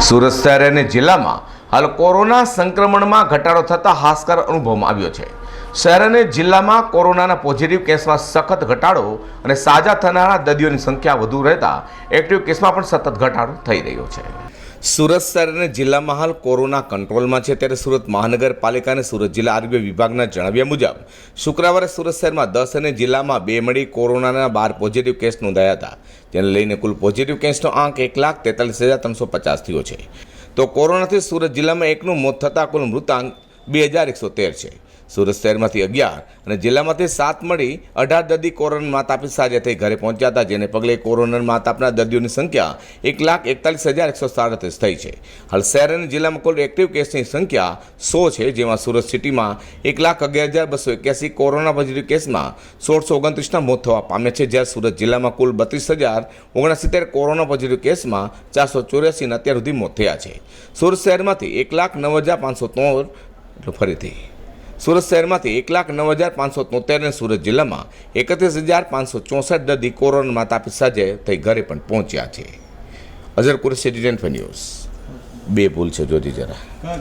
સુરત શહેર અને જિલ્લામાં હાલ કોરોના સંક્રમણમાં ઘટાડો થતા હાશકાર અનુભવવામાં આવ્યો છે. શહેર અને જિલ્લામાં કોરોનાના પોઝિટિવ કેસમાં સખત ઘટાડો અને સાજા થનારા દર્દીઓની સંખ્યા વધુ રહેતા એક્ટિવ કેસમાં પણ સતત ઘટાડો થઈ રહ્યો છે. સુરત શહેર અને જિલ્લામાં હાલ કોરોના કંટ્રોલમાં છે ત્યારે સુરત મહાનગરપાલિકા અને સુરત જિલ્લા આરોગ્ય વિભાગના જણાવ્યા મુજબ, શુક્રવારે સુરત શહેરમાં દસ અને જિલ્લામાં બે મળી કોરોનાના બાર પોઝિટિવ કેસ નોંધાયા હતા. તેને લઈને કુલ પોઝિટિવ કેસનો આંક એક લાખ તેતાલીસ હજાર ત્રણસો પચાસ થયો છે. તો કોરોનાથી સુરત જિલ્લામાં એકનું મોત થતાં કુલ મૃતાંક બે હજાર એકસો તેર છે. સુરત શહેરમાંથી અગિયાર અને જિલ્લામાંથી સાત મળી અઢાર દર્દી કોરોનામાં તાપી સાજા થઈ ઘરે પહોંચ્યા હતા, જેને પગલે કોરોનામાં તાપના દર્દીઓની સંખ્યા એક લાખ એકતાલીસ હજાર એકસો સાડત્રીસ થઈ છે. હાલ શહેર અને જિલ્લામાં કુલ એક્ટિવ કેસની સંખ્યા સો છે, જેમાં સુરત સિટીમાં એક લાખ અગિયાર હજાર બસો એક્યાસી કોરોના પોઝિટિવ કેસમાં સોળસો ઓગણત્રીસના મોત થવા પામ્યા છે જ્યારે સુરત જિલ્લામાં કુલ બત્રીસ હજાર ઓગણસિત્તેર કોરોના પોઝિટિવ કેસમાં ચારસો ચોર્યાસીના અત્યાર સુધી મોત થયા છે. સુરત શહેરમાંથી એક લાખ નવ હજાર પાંચસો ત્રણ ફરીથી સુરત શહેરમાંથી એક લાખ નવ હજાર પાંચસો તોતેરને સુરત જિલ્લામાં એકત્રીસ હજાર પાંચસો ચોસઠ દર્દી કોરોનામાં તાપી સાજે થઈ ઘરે પણ પહોંચ્યા છે. Azhar Qureshi detain news. બે ભૂલ છે, જોજી જરા.